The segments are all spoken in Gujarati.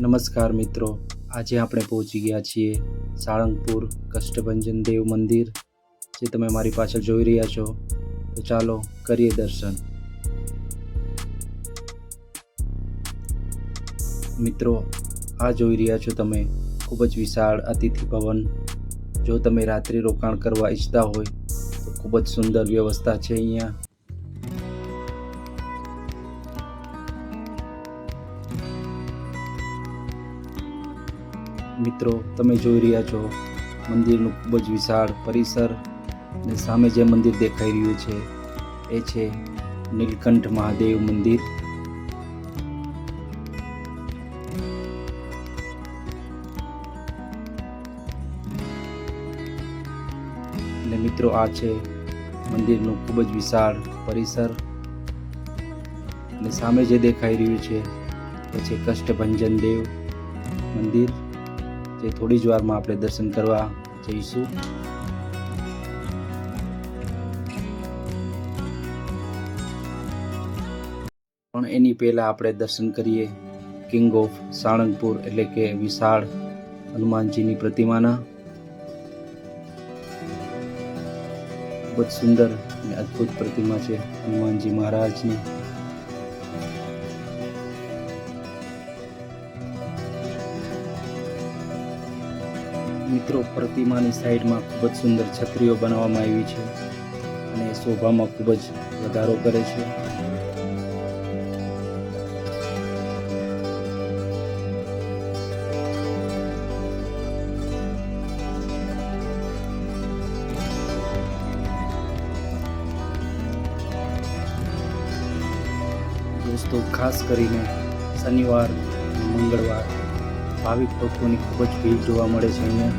નમસ્કાર મિત્રો. આજે આપણે પહોંચી ગયા છીએ સાળંગપુર કષ્ટભંજન દેવ મંદિર, જે તમે મારી પાછળ જોઈ રહ્યા છો. તો ચાલો કરીએ દર્શન. મિત્રો, આ જોઈ રહ્યા છો તમે. ખૂબ જ વિશાળ અતિથિ ભવન. જો તમે રાત્રિ રોકાણ કરવા ઈચ્છતા હોય, તો ખૂબ જ સુંદર વ્યવસ્થા છે અહીંયા. મિત્રો, તમે જોઈ રહ્યા છો, મંદિરનું ખૂબ જ વિશાળ પરિસર અને સામે જે મંદિર દેખાઈ રહ્યું છે, એ છે નીલકંઠ મહાદેવ મંદિર. અને મિત્રો, આ છે મંદિરનું ખૂબ જ વિશાળ પરિસર અને સામે જે દેખાઈ રહ્યું છે, એ છે કષ્ટભંજન દેવ મંદિર. જે થોડી જ વારમાં આપણે દર્શન કરવા જઈશું. પણ એની પહેલાં આપણે દર્શન કરીએ કિંગ ઓફ સાળંગપુર, એટલે કે વિશાળ હનુમાનજીની પ્રતિમાના. ખૂબ જ સુંદર અને અદ્ભુત પ્રતિમા છે હનુમાનજી મહારાજની. મિત્રો, પ્રતિમાની સાઈડમાં ખૂબ જ સુંદર છત્રીઓ બનાવવામાં આવી છે અને શોભામાં ખૂબ જ વધારો કરે છે. દોસ્તો, ખાસ કરીને શનિવાર મંગળવાર ભાવિક ભક્તોની ખૂબ જ ભીડ જોવા મળે છે અહીંયા.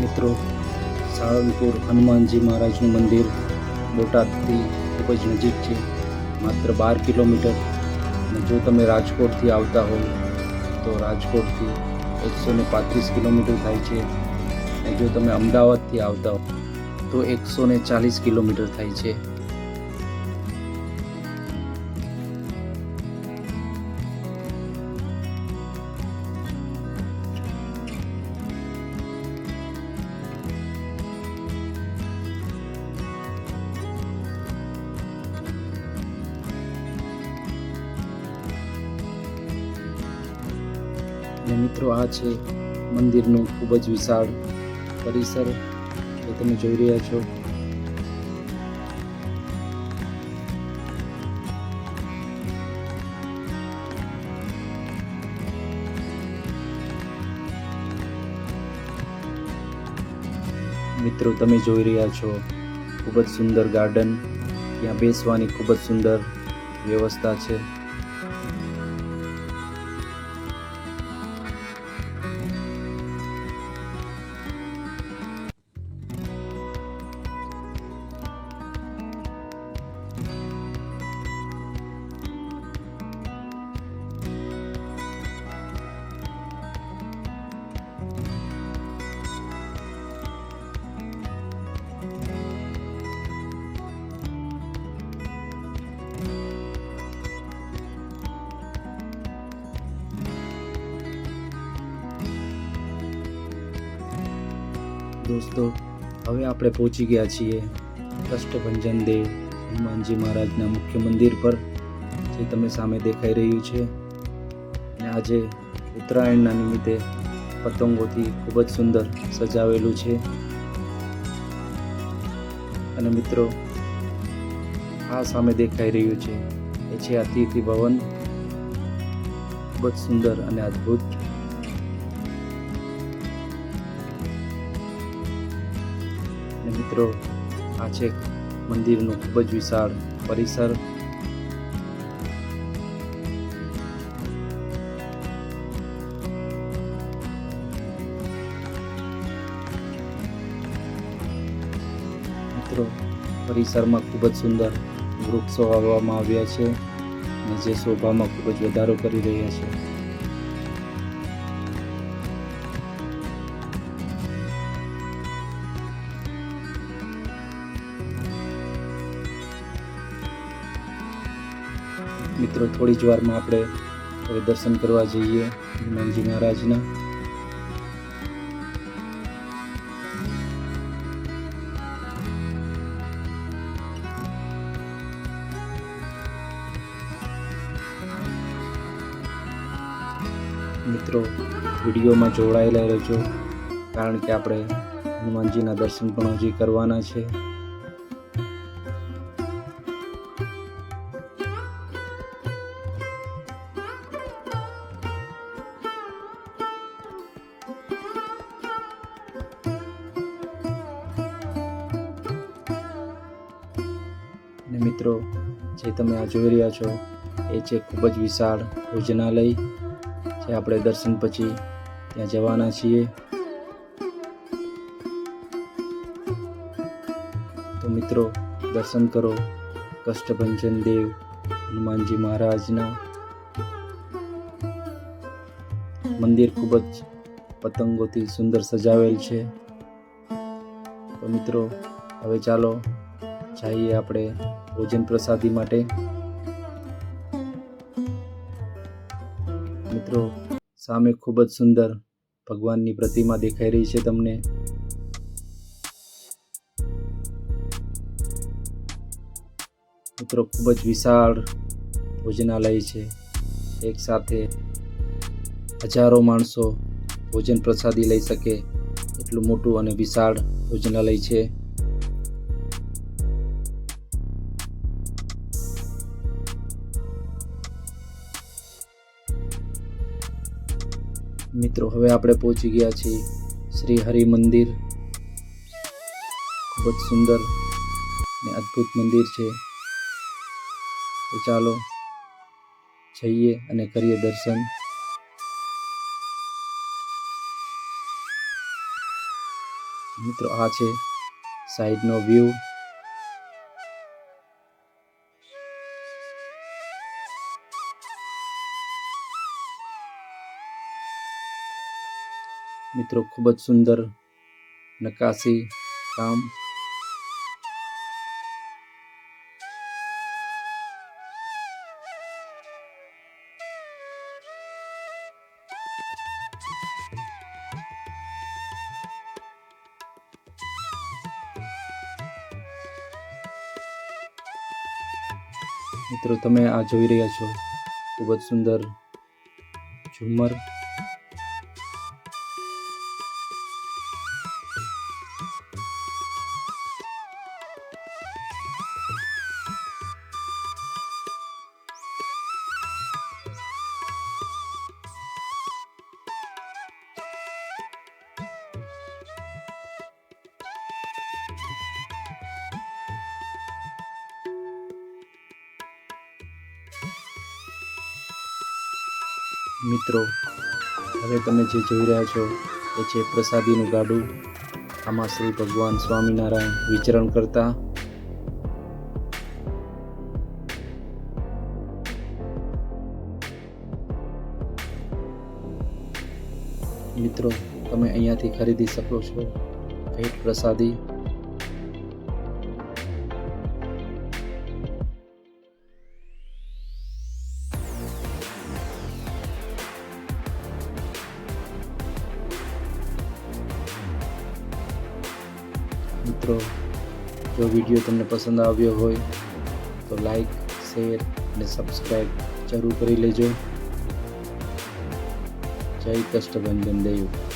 મિત્રો, સાળંગપુર હનુમાનજી મહારાજનું મંદિર બોટાદથી ખૂબ જ નજીક છે, માત્ર બાર કિલોમીટર. અને જો તમે રાજકોટથી આવતા હો તો રાજકોટથી એકસો ને પાંત્રીસ કિલોમીટર થાય છે. અને જો તમે અમદાવાદથી આવતા હો, તો એકસો ને ચાલીસ કિલોમીટર થાય છે. અને મિત્રો, આ છે મંદિરનું ખૂબ જ વિશાળ પરિસર જે તમે જોઈ રહ્યા છો. મિત્રો, તમે જોઈ રહ્યા છો ખૂબ જ સુંદર ગાર્ડન ત્યાં બેસવાની ખૂબ જ સુંદર વ્યવસ્થા છે. દોસ્તો, હવે આપણે પહોંચી ગયા છીએ કષ્ટભંજન દેવ હનુમાનજી મહારાજના મુખ્ય મંદિર પર, જે તમે સામે દેખાઈ રહ્યું છે. અને આજે ઉત્તરાયણના નિમિત્તે પતંગોથી ખૂબ જ સુંદર સજાવેલું છે. અને મિત્રો, આ સામે દેખાઈ રહ્યું છે, એ છે અતિથિ ભવન. ખૂબ જ સુંદર અને અદ્ભુત મિત્રો, આ છે મંદિરનું ખૂબ જ વિશાળ પરિસર. મિત્રો, પરિસરમાં ખૂબ જ સુંદર વૃક્ષો વાવવામાં આવ્યા છે અને જે શોભામાં ખૂબ જ વધારો કરી રહ્યા છે. મિત્રો, થોડી જ વારમાં આપણે હવે દર્શન કરવા જઈએ હનુમાનજી મહારાજના. મિત્રો, વિડીયોમાં જોડાયેલા રહેજો, કારણ કે આપણે હનુમાનજીના દર્શન પણ હજી કરવાના છે. અને મિત્રો, જે તમે આ જોઈ રહ્યા છો, એ છે ખૂબ જ વિશાળ ભોજનાલય, જે આપણે દર્શન પછી ત્યાં જવાના છીએ. તો મિત્રો, દર્શન કરો કષ્ટભંજન દેવ હનુમાનજી મહારાજના. મંદિર ખૂબ જ પતંગોથી સુંદર સજાવેલ છે. તો મિત્રો, હવે ચાલો, જઈએ આપણે ભોજન પ્રસાદી માટે. મિત્રો, સામે ખૂબ જ સુંદર ભગવાનની પ્રતિમા દેખાઈ રહી છે તમને. મિત્રો, ખૂબ જ વિશાળ ભોજનાલય છે. એક સાથે હજારો માણસો ભોજન પ્રસાદી લઈ શકે. એટલું મોટું અને વિશાળ ભોજનાલય છે. મિત્રો, હવે આપણે પહોંચી ગયા છીએ શ્રી હરિ મંદિર. ખૂબ જ સુંદર અને અદ્ભુત મંદિર છે. તો ચાલો જઈએ અને કરીએ દર્શન. મિત્રો, આ છે સાઈડનો વ્યૂ. મિત્રો, ખૂબ જ સુંદર, નકાશી કામ. મિત્રો, તમે આ જોઈ રહ્યા છો. ખૂબ જ સુંદર ઝુમ્મર. મિત્રો, હવે તમે જે જોઈ રહ્યા છો એ છે પ્રસાદીનું ગાડું. આમાં શ્રી ભગવાન સ્વામિનારાયણ વિચરણ કરતા. મિત્રો, તમે અહીંયાથી ખરીદી શકો છો ભેટ પ્રસાદી. વીડિયો તમને પસંદ આવ્યો હોય, તો લાઈક શેર અને સબસ્ક્રાઈબ જરૂર કરી લેજો. જય કષ્ટભંજન દેવ.